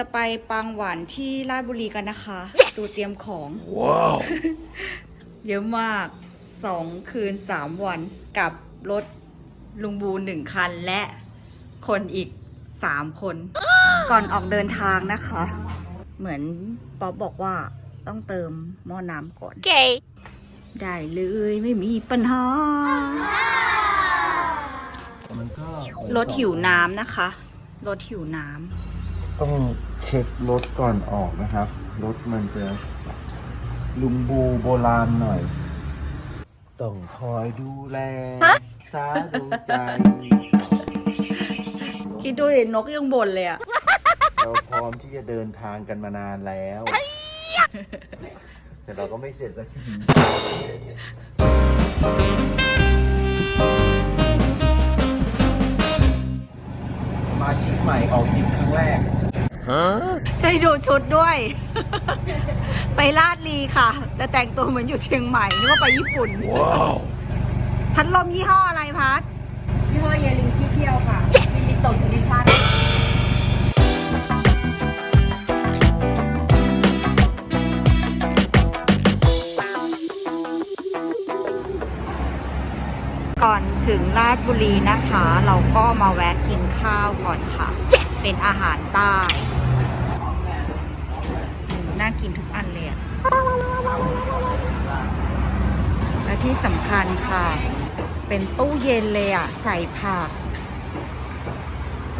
จะไปปังหวานที่ราชบุรีกันนะคะดูเตรียมของว้าวเยอะมากสองคืนสามวันกับรถลุงบูหนึ่งคันและคนอีกสามคน ก่อนออกเดินทางนะคะ เหมือนป๊อบบอกว่าต้องเติมหม้อน้ำก่อน Okay. ได้เลยไม่มีปัญหามันก็รถหิวน้ำนะคะ รถหิวน้ ต้องเช็ครถก่อนออกนะครับ รถมันจะลุงบูโบราณหน่อย ต้องคอยดูแลสาดูใจำคิดดูเห็นนกยังบ่นเลยอะเราพร้อมที่จะเดินทางกันมานานแล้ว แต่เราก็ไม่เสร็จสักทีสมาชิกใหม่ออกทริปครั้งแรก ช่วยดูชุดด้วย ไปลาดลีค่ะ แต่แต่งตัวเหมือนอยู่เชียงใหม่นึกว่าไปญี่ปุ่นว้าวพัดลมยี่ห้ออะไรพัด ยี่ห้อเยลิงที่เที่ยวค่ะมีตดดิชั่นก่อนถึงราชบุรีนะคะ เราก็มาแวะกินข้าวก่อนค่ะเป็นอาหารใต้อืม น่ากินทุกอันเลยอะและที่สำคัญค่ะ เป็นตู้เย็นเลยอะใส่ผัก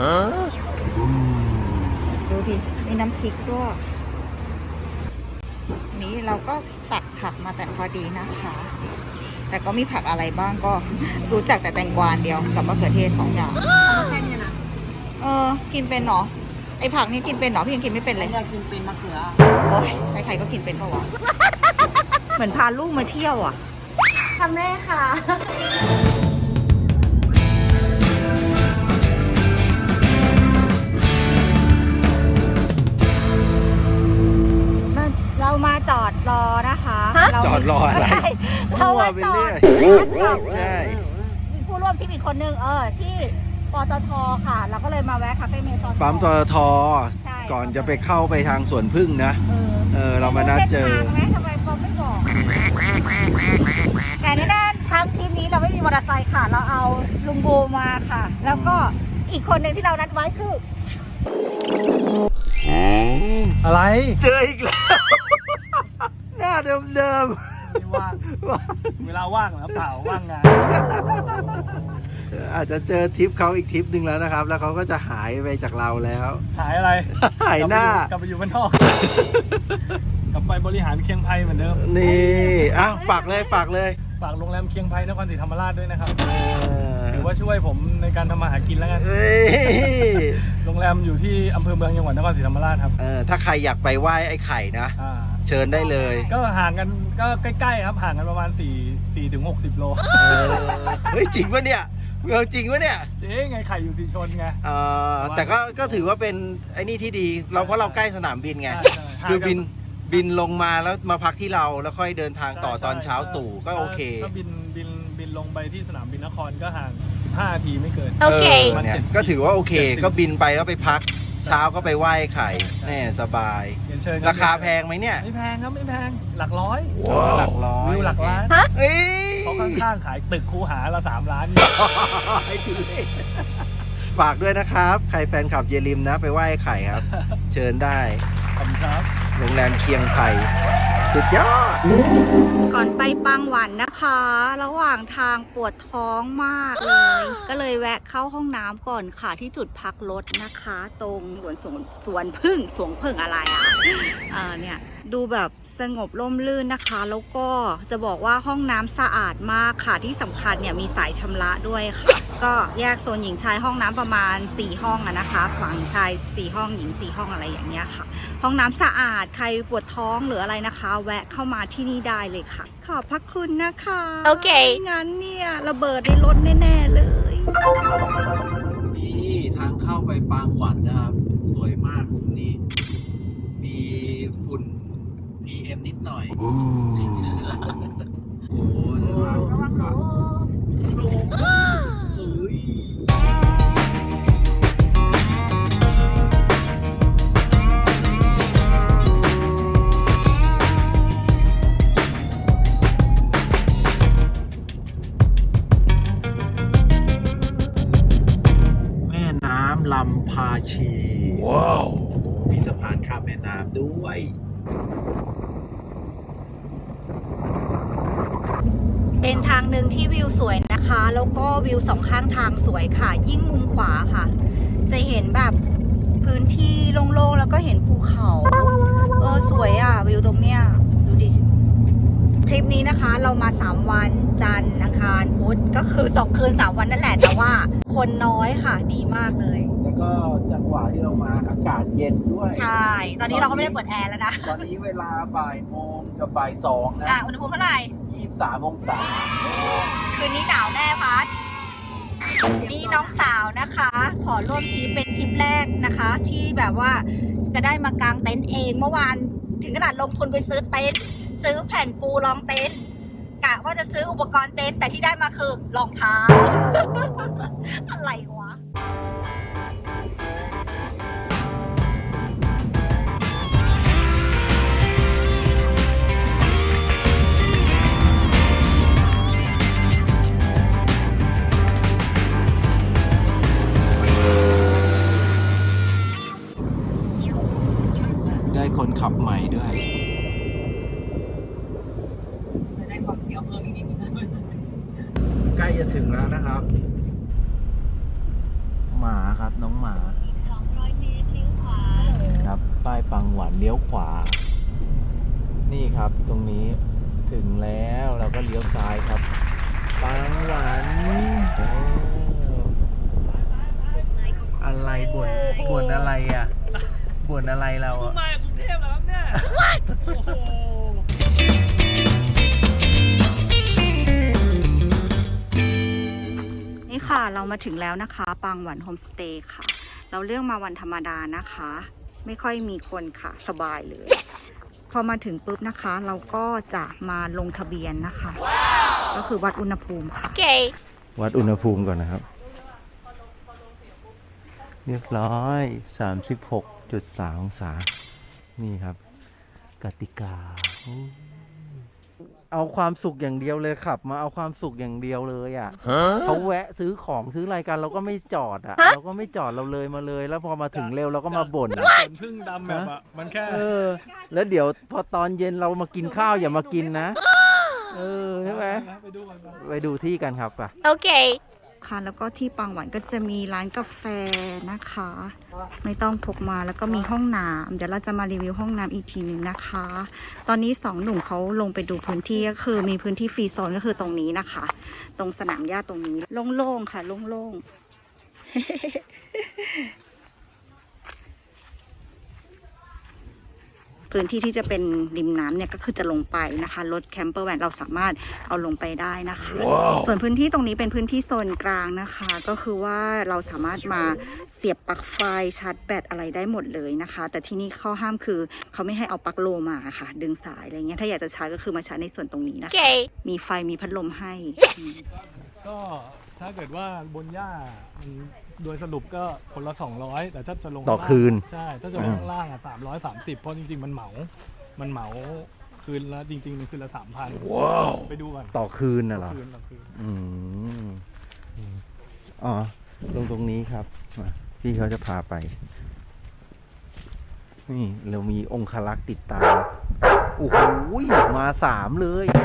ฮะดูดิ มีน้ำพริกด้วย นี้เราก็ตักผักมาแต่พอดีนะคะ แต่ก็มีผักอะไรบ้างก็รู้จักแต่แตงกวาอันเดียวกับมะเขือเทศสองอย่าง เออ กินเป็นเหรอ ไอผักนี่กินเป็นเหรอพี่ยังกินไม่เป็นเลยอยากกินเป็นมะเขือโอ้ยใครๆก็กินเป็นปะวะเหมือนพาลูกมาเที่ยวอะค่ะแม่ค่ะเรามาจอดรอนะคะเาจอดรออะไรใช่เรามาจอดใช่มีผู้ร่วมที่มีคนหนึงเออที่ ปตทค่ะ เราก็เลยมาแวะคาเฟ่เมซอนปั๊มตทใช่ก่อนจะไปเข้าไปทางสวนพึ่งนะ เออเออ เรามานัดเจอ ส้นทางไหมทำไมปอมไม่บอกแต่แน่ๆทั้งทีมนี้เราไม่มีมอเตอร์ไซค์ค่ะ เราเอาลุงโบมาค่ะ แล้วก็อีกคนหนึ่งที่เรานัดไว้คือ อะไร เจออีกแล้ว หน้าเดิมไม่ว่างเวลาว่างเหรอเปล่าว่างงานๆ อาจจะเจอทริปเขาอีกทริปหนึ่งแล้วนะครับ แล้วเขาก็จะหายไปจากเราแล้ว หายอะไรหายหน้า กลับไปอยู่บ้านนอก กลับไปบริหารเคียงไพเหมือนเดิม นี่อ้าวฝากเลยฝากเลยฝากโรงแรมเคียงไพนครศรีธรรมราชด้วยนะครับเออถือว่าช่วยผมในการทำมาหากินแล้วกันเฮ้ยโรงแรมอยู่ที่อำเภอเมืองจังหวัดนครศรีธรรมราชครับเออถ้าใครอยากไปไหว้ไอ้ไข่นะอ่าเชิญได้เลย ก็ห่างกันก็ใกล้ๆครับห่างกันประมาณ4 4ถึง60 โลเออเฮ้ยจริงปะเนี่ย เมืองจริงปะเนี่ยเจ๊ไงไข่อยู่สีชนไง เออแต่ก็ก็ถือว่าเป็นไอ้นี่ที่ดี เราเพราะเราใกล้สนามบินไง ใช่ใช่คือบินบินลงมาแล้วมาพักที่เราแล้วค่อยเดินทางต่อตอนเช้าตู่ก็โอเค ถ้าบินบินบินลงไปที่สนามบินนครก็ห่าง 15นาทีไม่เกิน โอเคเออเนี่ยก็ถือว่าโอเค ก็บินไปแล้วไปพัก เช้าก็ไปไหว้ไข่แน่สบาย เรียนเชิญราคาแพงไหมเนี่ยไม่แพงครับไม่แพงหลักร้อยหลักร้อยวิวหลักล้านเอ้ยเขาข้างๆขายตึกคูหาละสามล้านอยู่ให้ถือเลขฝากด้วยนะครับ ใครแฟนคลับเยลิมนะ ไปไหว้ไข่ครับ เชิญได้ ขอบคุณครับ โรงแรมเคียงไผ่สุดยอด ก่อนไปปังหวันนะคะ ระหว่างทางปวดท้องมากเลย ก็เลยแวะเข้าห้องน้ำก่อนค่ะที่จุดพักรถนะคะ ตรงสวนสวนสวนพึ่งสวนพึ่งอะไรอะเออเนี่ยดูแบบสงบร่มรื่นนะคะ แล้วก็จะบอกว่าห้องน้ำสะอาดมากค่ะที่สำคัญเนี่ยมีสายชำระด้วยค่ะ ก็แยกโซนหญิงชายห้องน้ำประมาณ 4 ห้องอะนะคะ ฝั่งชาย 4 ห้องหญิง 4 ห้องอะไรอย่างเงี้ยค่ะ ห้องน้ำสะอาดใครปวดท้องหรืออะไรนะคะ แวะเข้ามาที่นี่ได้เลยค่ะ ขอบพระคุณนะคะโอเค ไม่งั้นเนี่ยระเบิดในรถแน่ๆเลย นี่ทางเข้าไปปางหวันนะครับ สวยมากมุมนี้ มีฝุ่น PM นิดหน่อยโอ้ย องข้างทางสวยค่ะ ยิ่งมุมขวาค่ะ จะเห็นแบบพื้นที่โล่งๆแล้วก็เห็นภูเขา เออสวยอะ วิวตรงเนี้ยดูดิทริปนี้นะคะ เรามา 3 วันจันทร์อังคารพุธก็คือ 2 คืน 3 วันนั่นแหละ แต่ว่าคนน้อยค่ะ ดีมากเลย แล้วก็จังหวะที่เรามาอากาศเย็นด้วย ใช่ ตอนนี้เราก็ไม่ได้เปิดแอร์แล้วนะ ตอนนี้เวลาบ่ายโมงกับบ่ายสองนะอะอุณหภูมิเท่าไหร่ยี่สิบสามองศา คืนนี้หนาวแน่พัด นี่น้องสาวนะคะ ขอร่วมทริปเป็นทริปแรกนะคะ ที่แบบว่าจะได้มากางเต็นท์เองเมื่อวานถึงขนาดลงทุนไปซื้อเต็นท์ซื้อแผ่นปูรองเต็นท์กะว่าจะซื้ออุปกรณ์เต็นท์แต่ที่ได้มาคือรองเท้า อะไรวะ มาถึงแล้วนะคะ ปางหวันโฮมสเตย์ค่ะ เราเลือกมาวันธรรมดานะคะ ไม่ค่อยมีคนค่ะสบายเลยพอมาถึงปุ๊บนะคะ เราก็จะมาลงทะเบียนนะคะก็คือวัดอุณหภูมิค่ะวัดอุณหภูมิก่อนนะครับ เรียบร้อย 36.3องศา นี่ครับ กติกา เอาความสุขอย่างเดียวเลยขับ มาเอาความสุขอย่างเดียวเลยอะเขาแวะซื้อของซื้ออะไรกันเราก็ไม่จอดอะ เราก็ไม่จอดเราเลยมาเลย แล้วพอมาถึงเร็วเราก็มาบ่นอะส่วนพึ่งดำแบบอะมันแค่เออ แล้วเดี๋ยวพอตอนเย็นเรามากินข้าวอย่ามากินนะ เออใช่ไหมไปดูกันครับไปดูที่กันครับป่ะ ค่ะ แล้วก็ที่ปางหวันก็จะมีร้านกาแฟนะคะ ไม่ต้องพกมาแล้วก็มีห้องน้ำเดี๋ยวเราจะมารีวิวห้องน้ำอีกทีหนึงนะคะ ตอนนี้สองหนุ่มเขาลงไปดูพื้นที่ก็คือมีพื้นที่ฟรีโซนก็คือตรงนี้นะคะ ตรงสนามหญ้าตรงนี้โล่งๆค่ะโล่งๆ พื้นที่ที่จะเป็นริมน้ำเนี่ยก็คือจะลงไปนะคะรถแคมเปอร์แวนเราสามารถเอาลงไปได้นะคะส่วนพื้นที่ตรงนี้เป็นพื้นที่โซนกลางนะคะ ก็คือว่าเราสามารถมาเสียบปลั๊กไฟชาร์จแบตอะไรได้หมดเลยนะคะ แต่ที่นี่ข้อห้ามคือเขาไม่ให้เอาปลั๊กโลมาค่ะ ดึงสายอะไรเงี้ยถ้าอยากจะชาร์จก็คือมาชาร์จในส่วนตรงนี้นะคะมีไฟมีพัดลมให้อืมก็ถ้าเกิดว่าบนหญ้ามัน โดยสรุปก็คนละ 200 แต่ถ้าจะลงต่อข้างล่างคืน ใช่ถ้าจะลงข้างล่างอะ330เพราะจริง ๆ มันเหมา มันเหมาคืนละจริง ๆ มันคืนละ3,000ว้าวไปดูก่อนต่อคืนน่ะเหรอ คืนต่อคืนอืมอ๋อ ตรงตรงนี้ครับมาพี่เขาจะพาไป นี่ เรามีองคลักษ์ติดตามโอ้โหมาสามเลยเ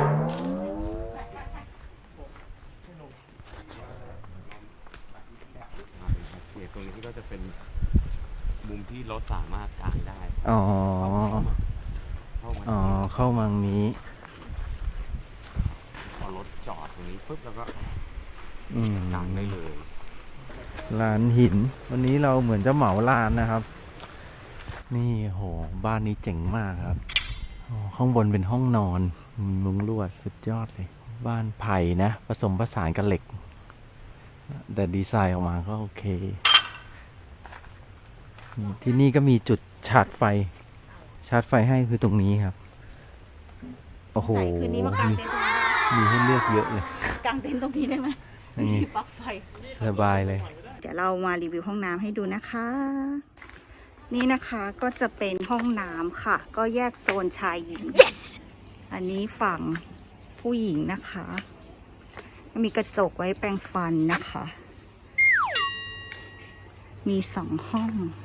นี่ยตรงนี้ก็จะ เป็นมุมที่รถสามารถกางได้อ๋อ เข้ามาอ๋อ เข้ามังนี้ พอรถจอดตรงนี้ปุ๊บแล้วก็อืมกางได้เลยลานหิน วันนี้เราเหมือนจะเหมาลานนะครับ นี่โห บ้านนี้เจ๋งมากครับอ๋อข้างบนเป็นห้องนอนมีมุ้งลวดสุดยอดเลย บ้านไผ่นะ ผสมผสานกับเหล็ก แต่ดีไซน์ออกมาก็โอเคนี่ ที่นี่ก็มีจุดชาร์จไฟ ชาร์จไฟให้คือตรงนี้ครับ โอ้โหใส่คืนนี้มากางเต็นท์ตรงนี้มีให้เลือกเยอะเลย กางเต็นท์ตรงนี้ได้ไหมนี่มีปลั๊กไฟ สบายเลย เดี๋ยวเรามารีวิวห้องน้ำให้ดูนะคะ นี่นะคะก็จะเป็นห้องน้ำค่ะ ก็แยกโซนชายหญิงอันนี้ฝั่งผู้หญิงนะคะมีกระจกไว้แปรงฟันนะคะ มีสองห้องข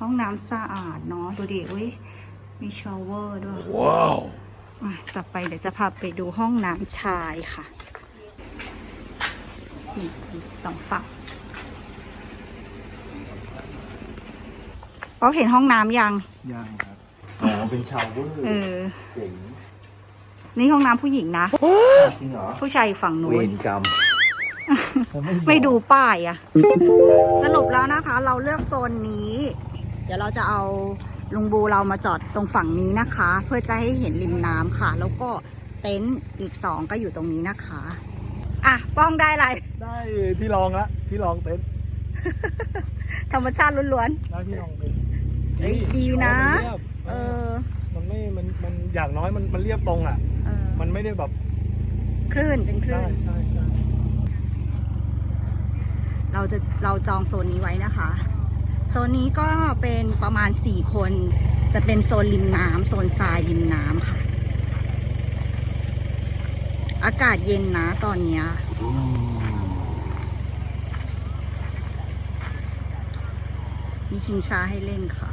ห้องน้ำสะอาดเนาะดูดิอุ้ยมีชาวเวอร์ด้วย ว้าวต่อไปเดี๋ยวจะพาไปดูห้องน้ำชายค่ะนี่สองฝั่งก็เห็นห้องน้ำยัง ยังครับ อ๋อ เป็นชาวเวอร์เออเจ๋งนี่ห้องน้ำผู้หญิงนะ จริงเหรอ ผู้ชายอยู่ฝั่งเวนู้นรกรรม ไม่ดูป้ายอะสรุปแล้วนะคะ เราเลือกโซนนี้เดี๋ยวเราจะเอาลุงบูเรามาจอดตรงฝั่งนี้นะคะ เพื่อจะให้เห็นริมน้ำค่ะ แล้วก็เต็นท์อีกสองก็อยู่ตรงนี้นะคะ อะป้องได้อะไร ได้ที่รองละที่รองเต็นท์ ธรรมชาติล้วนได้ที่รองเต็นท์เฮ้ยดีนะมันเรียบๆเออมันไม่มันมันอย่างน้อยมันมันเรียบตรงอะ เออมันไม่ได้แบบคลื่นเป็นคลื่ใช่น ใช่ใช่เราจะเราจองโซนนี้ไว้นะคะ โซนนี้ก็เป็นประมาณสี่คน จะเป็นโซนริมน้ำโซนทรายริมน้ำค่ะ อากาศเย็นนะตอนเนี้ยมีชิงช้าให้เล่นค่ะ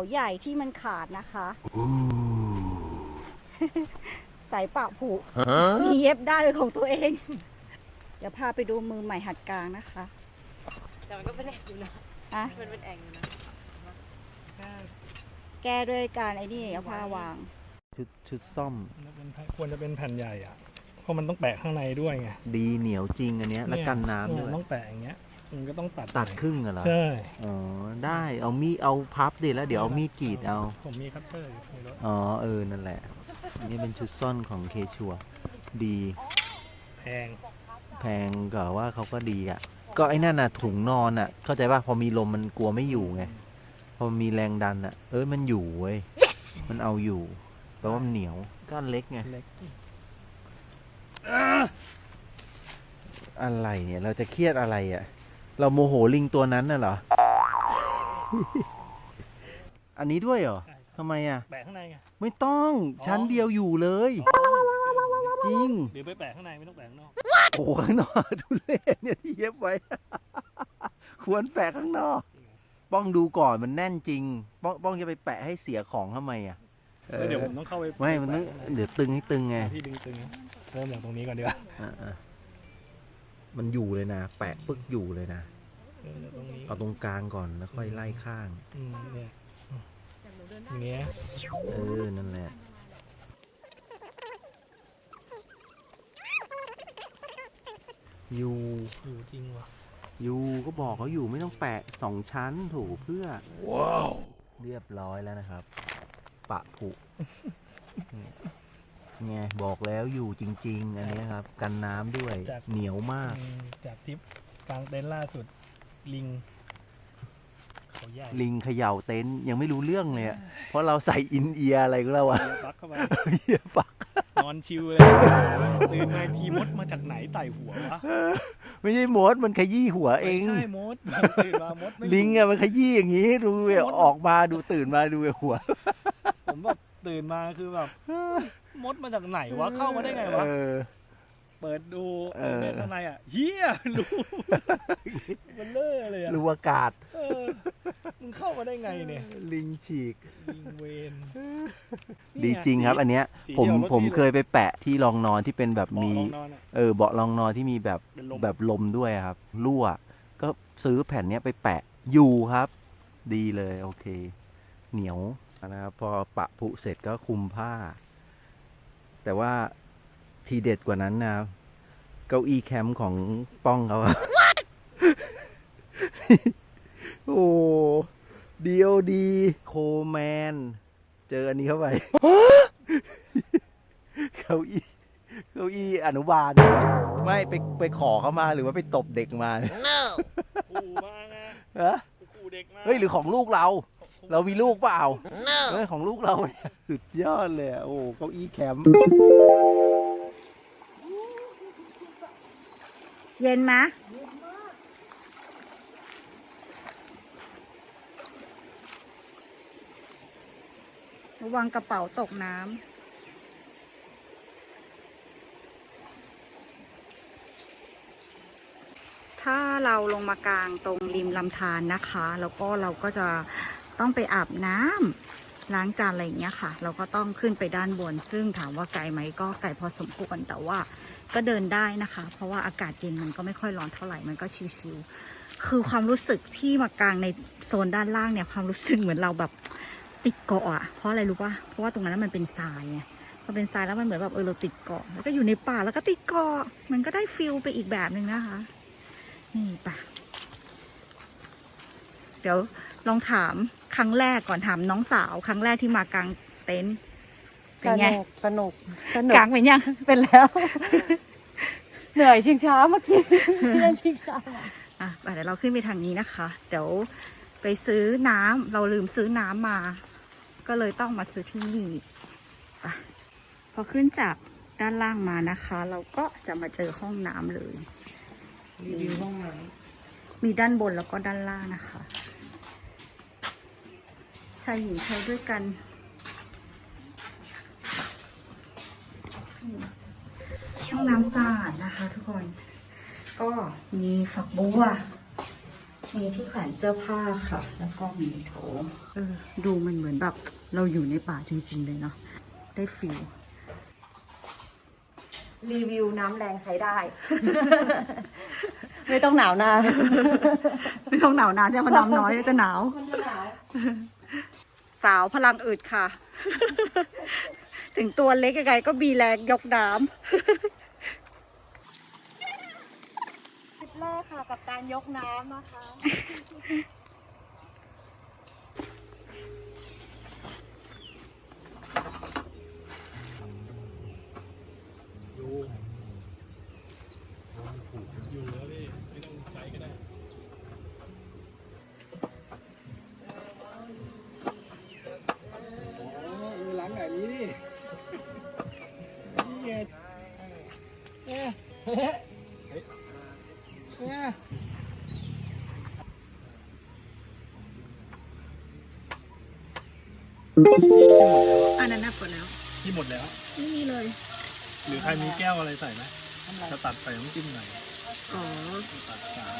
าใหญ่ที่มันขาดนะคะ สายปะผูกมีเย็บได้เป็นของตัวเอง เดี๋ยวพาไปดูมือใหม่หัดกลางนะคะ แต่มันก็เป็นแอ่งอยู่นะอะมันเป็นแอ่งอยู่นะ แก้ด้วยการไอ้นี่เอาผ้าวาง ชุดชุดซ่อมมันเป็นควรจะเป็นแผ่นใหญ่อะ เพราะมันต้องแปะข้างในด้วยไง ดีเหนียวจริงอันเนี้ยและกันน้ำเนี่ด้วย ต้องแปะอย่างเงี้ย มันก็ต้องตัดตัดหน่อยครึ่งอะเหรอใช่ อ๋อได้เอามีดเอาพับดิแล้วเดี๋ยวเอามีดกรีดเอา ผมมีคัตเตอร์อยู่ในรถอ๋อเออนั่นแหละ นี่เป็นชุดซ่อนของเคชัวดีแพงแพงก็ว่าเขาก็ดีอะ ก็ไอ้นั่นน่ะถุงนอนอะ เข้าใจป่ะพอมีลมมันกลัวไม่อยู่ไงพอมีแรงดันอะ เอ้ยมันอยู่เว้ยมันเอาอยู่แปลว่ามันเหนียวก็อันเล็กไงเล็กอะไรเนี่ยเราจะเครียดอะไรอะ เราโมโหลิงตัวนั้นน่ะเหรอ อันนี้ด้วยเหรอทำไมอะ แปะข้างในไง ไม่ต้องชั้นเดียวอยู่เลย จริงหรือไปแปะข้างในไม่ต้องแปะข้างนอก โอ้โหข้างนอกทุเรศเนี่ยที่เย็บไว้ ควรแปะข้างนอก ป้องดูก่อนมันแน่นจริง ป้องป้องจะไปแปะให้เสียของทำไมอะแล้วเดี๋ยวผมต้องเข้าไปไม่มันต้องเดี๋ยวตึงให้ตึงไงที่ดึงตึงนะเริ่มจากตรงนี้ก่อนดีกว่า อะๆมันอยู่เลยนะ แปะปึ๊กอยู่เลยนะ เริ่มจากตรงนี้เอาตรงกลางก่อนแล้วค่อยไล่ข้าง อืมเนี่ยอย่างเงี้ยเออ นั่นแหละ อยู่ อยู่จริงว่ะอยู่ก็บอกเขาอยู่ไม่ต้องแปะสองชั้นถูเพื่อ ว้าว เรียบร้อยแล้วนะครับ ปะผุไงบอกแล้วอยู่จริง ๆ อันนี้ครับ กันน้ำด้วย เหนียวมาก อืมจากทริปกลางเต็นท์ล่าสุด ลิงเขาใหญ่ลิงเขย่าเต็นท์ยังไม่รู้เรื่องเลยอะเพราะเราใส่อินเอียร์อะไรก็แล้วอะเดี๋ยวปักเข้าไป เหี้ยปักนอนชิวเลย ตื่นมาอีกทีมดมาจากไหนไต่หัววะไม่ใช่มดมันขยี้หัวเอง ไม่ใช่มดตื่นมามดไม่อยู่ลิงอะมันขยี้อย่างนี้ดูเว้ยออกมาดูตื่นมาดูเว้ยหัวผมแบบตื่นมาคือแบบ มดมาจากไหนวะเข้ามาได้ไงวะ เออ เปิดดูเออในข้างในอะเฮียรูมันเลอะเลยอะรูอากาศเออมึงเข้ามาได้ไงเนี่ย ลิงฉีก ลิงเวนดีจริงครับ อันเนี้ยสีผมดีวรถผมพี่ลเคยไปแปะที่รองนอนที่เป็นแบบเบาะมีรองนอนอะเออเบาะรองนอนที่มีแบบเป็นลมแบบลมด้วยครับ รั่ว ก็ซื้อแผ่นเนี้ยไปแปะอยู่ครับ ดีเลยโอเค เหนียวนะครับพอปะผุเสร็จก็คลุมผ้า แต่ว่า ทีเด็ดกว่านั้นนะเก้าอี้แคมป์ของป้องเขาอะโอ้เดียวดีโคแมน เจออันนี้เข้าไป เก้าอี้เก้าอี้อนุบาล ไม่ไปไปขอเขามาหรือว่าไปตบเด็กมาเนี่ยขู่มาไงฮะขู่เด็กมาเฮ้ยหรือของลูกเรา เรามีลูกเปล่าเฮ้ยของลูกเราเนี่ยสุดยอดเลยอะโอ้เก้าอี้แคมป์ เย็นไหมระวังกระเป๋าตกน้ำถ้าเราลงมากลางตรงริมลำธารนะคะ แล้วก็เราก็จะต้องไปอาบน้ำล้างจานอะไรอย่างเงี้ยค่ะ เราก็ต้องขึ้นไปด้านบน ซึ่งถามว่าไกลไหมก็ไกลพอสมควรแต่ว่า ก็เดินได้นะคะ เพราะว่าอากาศเย็นมันก็ไม่ค่อยร้อนเท่าไหร่มันก็ชิวๆคือความรู้สึกที่มากลางในโซนด้านล่างเนี่ยความรู้สึกเหมือนเราแบบติดเกาะอะเพราะอะไรรู้ป่ะเพราะว่าตรงนั้นมันเป็นทรายไงพอเป็นทรายแล้วมันเหมือนแบบเออเราติดเกาะแล้วก็อยู่ในป่าแล้วก็ติดเกาะมันก็ได้ฟิลไปอีกแบบหนึ่งนะคะ นี่ป่ะเดี๋ยวลองถามครั้งแรกก่อนถามน้องสาว ครั้งแรกที่มากางเต็นท์ เป็นไง สนุก สนุกกางเป็นยัง เป็นแล้ว เหนื่อยชิงช้าเมื่อกี้เล่นชิงช้า อะไปเดี๋ยวเราขึ้นไปทางนี้นะคะ เดี๋ยวไปซื้อน้ำเราลืมซื้อน้ำมา ก็เลยต้องมาซื้อที่นี่ไปพอขึ้นจากด้านล่างมานะคะ เราก็จะมาเจอห้องน้ำเลยรีวิวห้องน้มีด้านบนแล้วก็ด้านล่างนะคะชายหญิงใช้ด้วยกัน องน้ำสะอาดนะคะ ทุกคน ก็มีฝักบัว มีที่แขวนเสื้อผ้าค่ะ แล้วก็มีโถเออดูมันเหมือนแบบ เราอยู่ในป่าจริง ๆ เลยเนาะได้ฟิลรีวิวน้ำแรงใช้ได้ ไม่ต้องหนาวหน้าไม่ต้องหนาวนานใช่ไหมน้ำน้อยจะหนาวมันจะหนาวสาวพลังอึดค่ะ ถึงตัวเล็กยังไงก็มีแรงยกน้คลิปแร กับการยกน้ำนะคะ อันนั้นน่ะกดแล้ว ที่หมดแล้ว ไม่มีเลย หรือใครมีแก้วอะไรใส่ไหมจะตัดใส่น้ำจิ้มหน่อยอ๋อ ตัดสาม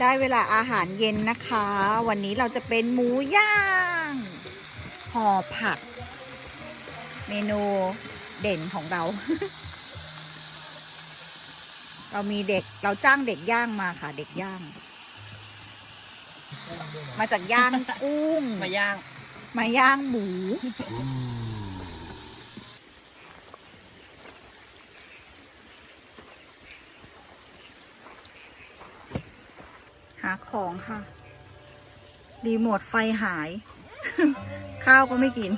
ได้เวลาอาหารเย็นนะคะ วันนี้เราจะเป็นหมูย่างห่อผัก เมนูเด่นของเรา เรามีเด็กเราจ้างเด็กย่างมาค่ะ เด็กย่าง มาจากย่างกุ้ง มาย่าง มาย่างหมู หาของค่ะ รีโมทไฟหาย ข้าวก็ไม่กิน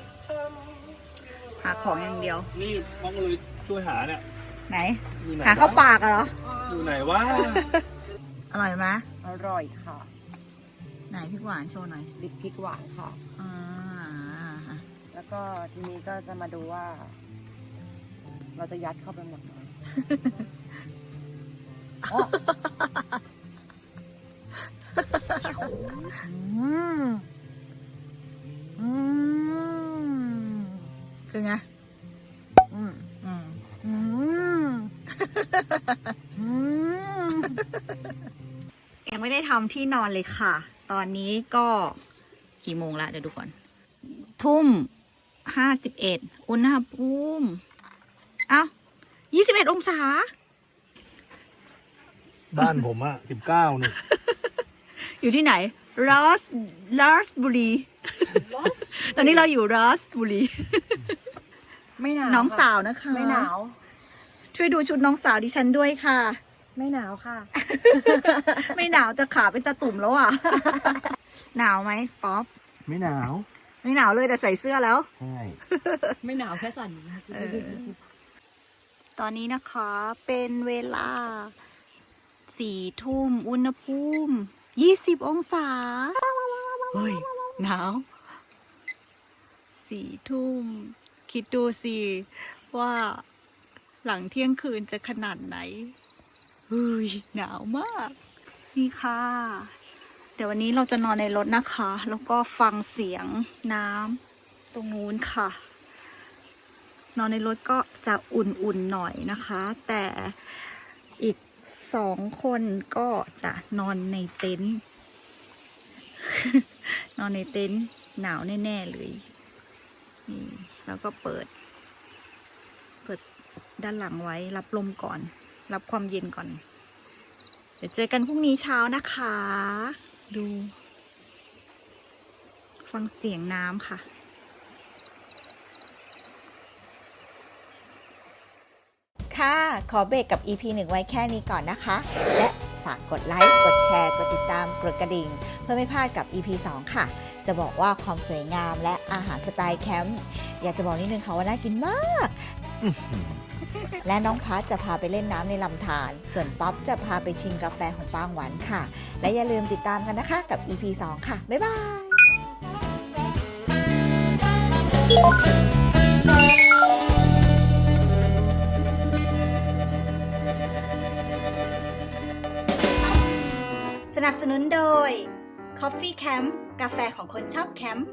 หาของอย่างเดียว นี่ป้องเลยช่วยหาเนี่ย ไหนอยู่ไหนหาเข้าววะปากอะเหรอ อยู่ไหนวะ อร่อยไหมอร่อยค่ะ ไหนพี่หวานโชว์หน่อยลิปพริกหวานค่ะ อ่าแล้วก็ทีนี้ก็จะมาดูว่า เราจะยัดเข้าไปหมดไหมอืมอืมคือไงอืมอืมอืมอืม ยังไม่ได้ทำที่นอนเลยค่ะ ตอนนี้ก็กี่โมงละเดี๋ยวดูก่อน ทุ่มห้าสิบเอ็ดอุณหภูมิเอ้ายี่สิบเอ็ดองศา บ้านผมอะสิบเก้านี่ อยู่ที่ไหนรอสลอสบุรี ตอนนี้เราอยู่รอสบุรี ไม่หนาวน้องค่ะสาวนะคะ ไม่หนาว ช่วยดูชุดน้องสาวดิฉันด้วยค่ะ ไม่หนาวค่ะ ไม่หนาวแต่ขาเป็นตะตุ่มแล้วอะ หนาวไหมป๊อปไม่หนาว ไม่หนาวเลยแต่ใส่เสื้อแล้วใช่ไม่หนาวแค่สั่นเออตอนนี้นะคะเป็นเวลาสี่ทุ่มอุณหภูมิยี่สิบองศา เฮ้ย หนาวสี่ทุ่ม คิดดูสิว่าหลังเที่ยงคืนจะขนาดไหนเฮ้ยหนาวมาก นี่ค่ะ เดี๋ยววันนี้เราจะนอนในรถนะคะ แล้วก็ฟังเสียงน้ำตรงนู้นค่ะ นอนในรถก็จะอุ่นๆหน่อยนะคะ แต่อีกสองคนก็จะนอนในเต็นท์นอนในเต็นท์หนาวแน่ ๆ เลยนี่แล้วก็เปิด เปิดด้านหลังไว้รับลมก่อน รับความเย็นก่อน เดี๋ยวเจอกันพรุ่งนี้เช้านะคะ ดู ฟังเสียงน้ำค่ะค่ะ ขอเบรกกับ EP 1 ไว้แค่นี้ก่อนนะคะ และฝากกดไลค์ กดแชร์ กดติดตาม กดกระดิ่ง เพื่อไม่พลาดกับ EP 2 ค่ะ จะบอกว่าความสวยงามและอาหารสไตล์แคมป์ อยากจะบอกนิดนึงค่ะว่าน่ากินมาก และน้องพัชจะพาไปเล่นน้ำในลำธาร ส่วนป๊อปจะพาไปชิมกาแฟของปางหวานค่ะ และอย่าลืมติดตามกันนะคะกับ EP 2 ค่ะ บ๊ายบาย สนับสนุนโดย Coffee Camp กาแฟของคนชอบแคมป์